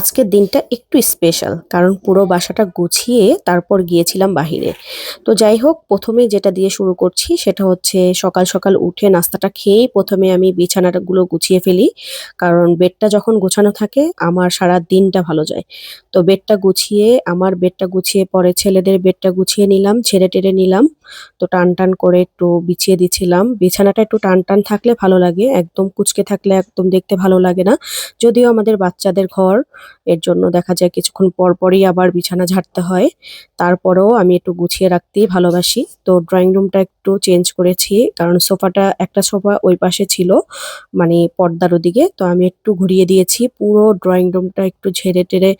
আজকের দিনটা একটু স্পেশাল কারণ পুরো বাসাটা গুছিয়ে তারপর গিয়েছিলাম বাহিরে। তো যাই হোক, প্রথমে যেটা দিয়ে শুরু করছি সেটা হচ্ছে সকাল সকাল উঠে নাস্তাটা খেয়েই প্রথমে আমি বিছানাগুলো গুছিয়ে ফেলি, কারণ বেডটা যখন গোছানো থাকে আমার সারা দিনটা ভালো যায়। তো বেডটা গুছিয়ে, আমার বেডটা গুছিয়ে পরে ছেলেদের বেডটা গুছিয়ে নিলাম, ছেড়ে টেড়ে নিলাম। তো টান টান করে একটু বিছিয়ে দিছিলাম বিছানাটা একটু টান টান থাকলে ভালো লাগে, একদম কুচকে থাকলে একদম দেখতে ভালো লাগে না। যদিও আমাদের বাচ্চাদের ঘর এর জন্য দেখা যায় কিছুক্ষণ পর পরই আবার বিছানা ঝাড়তে হয়। তারপরেও আমি একটু গুছিয়ে রাখতেই ভালোবাসি। তো ড্রয়িং রুমটা একটু চেঞ্জ করেছি, কারণ সোফাটা একটা সোফা ওই পাশে ছিল মানে পর্দার ওদিকে। তো আমি একটু ঘুরিয়ে দিয়েছি, পুরো ড্রয়িং রুমটা একটু ঝেড়ে টেরে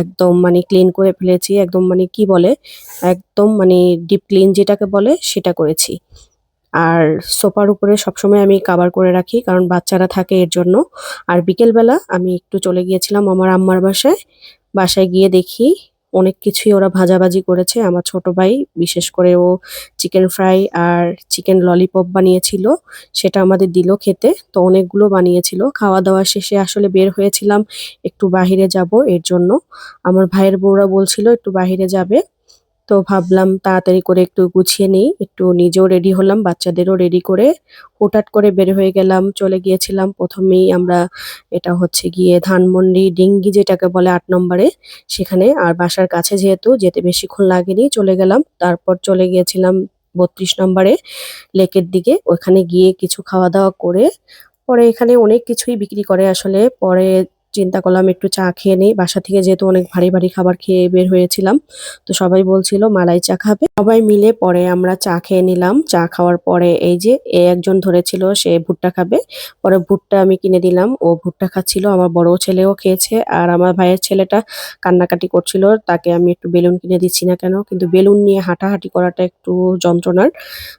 একদম মানে ক্লিন করে ফেলেছি, একদম মানে কি বলে, একদম মানে ডিপ ক্লিন যেটাকে বলে সেটা করেছি। আর সোফার উপরে সবসময় আমি কাবার করে রাখি, কারণ বাচ্চারা থাকে এর জন্য। আর বিকেলবেলা আমি একটু চলে গিয়েছিলাম আমার আম্মার বাসায়। বাসায় গিয়ে দেখি অনেক কিছুই ওরা ভাজাভাজি করেছে। আমার ছোট ভাই, বিশেষ করে ও চিকেন ফ্রাই আর চিকেন ললিপপ বানিয়েছিল, সেটা আমাদের দিল খেতে। তো অনেকগুলো বানিয়েছিল। খাওয়া দাওয়া শেষে আসলে বের হয়েছিলাম, একটু বাহিরে যাব এর জন্য। আমার ভাইয়ের বউরা বলছিল, একটু বাহিরে যাবে। তো ভাবলাম তাড়াতাড়ি করে একটু গুছিয়ে নিই। একটু নিজেও রেডি হলাম, বাচ্চাদেরও রেডি করে হুটহাট করে বের হয়ে গেলাম, চলে গিয়েছিলাম। প্রথমেই আমরা এটা হচ্ছে গিয়ে ধানমন্ডি ডিঙ্গি যেটাকে বলে আট নম্বরে। সেখানে আর বাসার কাছে যেহেতু যেতে বেশিক্ষণ লাগেনি, চলে গেলাম। তারপর চলে গিয়েছিলাম বত্রিশ নম্বরে লেকের দিকে। ওখানে গিয়ে কিছু খাওয়া দাওয়া করে পরে এখানে অনেক কিছুই বিক্রি করে আসলে। পরে চিন্তা করলাম একটু চা খেয়ে নিই। বাসা থেকে যেহেতু অনেক ভারী ভারী খাবার খেয়ে বের হয়েছিলাম, তো সবাই বলছিল মালাই চা খাবে। সবাই মিলে পরে আমরা চা খেয়ে নিলাম। চা খাওয়ার পরে এই যে এ একজন ধরেছিল, সে ভুট্টা খাবে। পরে ভুট্টা আমি কিনে দিলাম। ও ভুট্টা খাচ্ছিল, আমার বড় ছেলেও খেয়েছে আর আমার ভাইয়ের ছেলেটা কান্নাকাটি করছিল। তাকে আমি একটু বেলুন কিনে দিচ্ছি না কেন, কিন্তু বেলুন নিয়ে হাঁটাহাঁটি করাটা একটু যন্ত্রণার।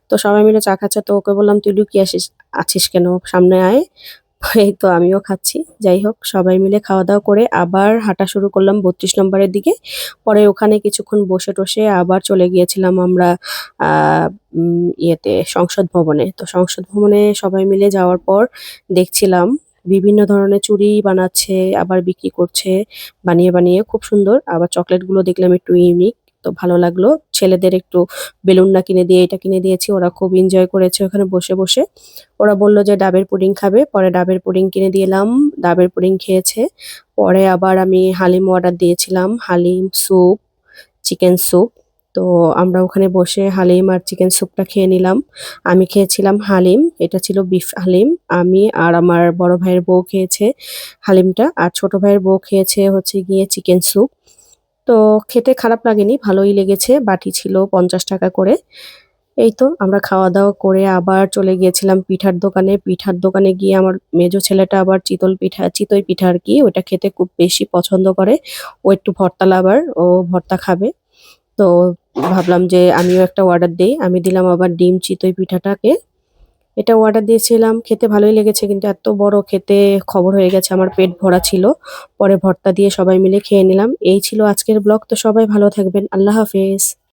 তো সবাই মিলে চা খাচ্ছে, তো ওকে বললাম, তুই লুকিয়ে আসিস, আছিস কেন? সামনে আয়। এই তো আমিও খাচ্ছি। যাই হোক, সবাই মিলে খাওয়া দাওয়া করে আবার হাঁটা শুরু করলাম বত্রিশ নম্বরের দিকে। পরে ওখানে কিছুক্ষণ বসে টসে আবার চলে গিয়েছিলাম আমরা ইয়েতে সংসদ ভবনে। তো সংসদ ভবনে সবাই মিলে যাওয়ার পর দেখছিলাম বিভিন্ন ধরনের চুড়ি বানাচ্ছে, আবার বিক্রি করছে, বানিয়ে বানিয়ে খুব সুন্দর। আবার চকলেটগুলো দেখলাম একটু ইউনিক তো ভালো লাগল। ছেলেদের একটু বেলুন না কিনে দিয়ে এটা কিনে দিয়েছি, ওরা খুব এনজয় করেছে ওখানে বসে বসে। ওরা বলল যে ডাবের পুডিং খাবে, পরে ডাবের পুডিং কিনে দিলাম, ডাবের পুডিং খেয়েছে। পরে আবার আমি হালিম অর্ডার দিয়েছিলাম, হালিম স্যুপ চিকেন স্যুপ তো আমরা ওখানে বসে হালিম আর চিকেন স্যুপটা খেয়ে নিলাম। আমি খেয়েছিলাম হালিম, এটা ছিল বিফ হালিম। আমি আর আমার বড় ভাইয়ের বউ খেয়েছে হালিমটা। আর ছোট ভাইয়ের বউ খেয়েছে হচ্ছে গিয়ে চিকেন স্যুপ তো খেতে খারাপ লাগেনি, ভালোই লেগেছে, বাটি ছিল পঞ্চাশ টাকা করে। এই তো আমরা খাওয়া দাওয়া করে আবার চলে গিয়েছিলাম পিঠার দোকানে। পিঠার দোকানে গিয়ে আমার মেজো ছেলেটা আবার চিতল পিঠা, চিতই পিঠা আর কি ওটা খেতে খুব বেশি পছন্দ করে। ও একটু ভর্তা লাভার, ও ভর্তা খাবে। তো ভাবলাম যে আমিও একটা অর্ডার দিই। আমি দিলাম আবার ডিম চিতই পিঠাটাকে। এটা অর্ডার দিয়েছিলাম, খেতে ভালোই লেগেছে কিন্তু এত বড় খেতে খবর হয়ে গেছে, আমার পেট ভরা ছিল। পরে ভর্তা দিয়ে সবাই মিলে খেয়ে নিলাম। এই ছিল আজকের ব্লগ তো সবাই ভালো থাকবেন। আল্লাহ হাফেজ।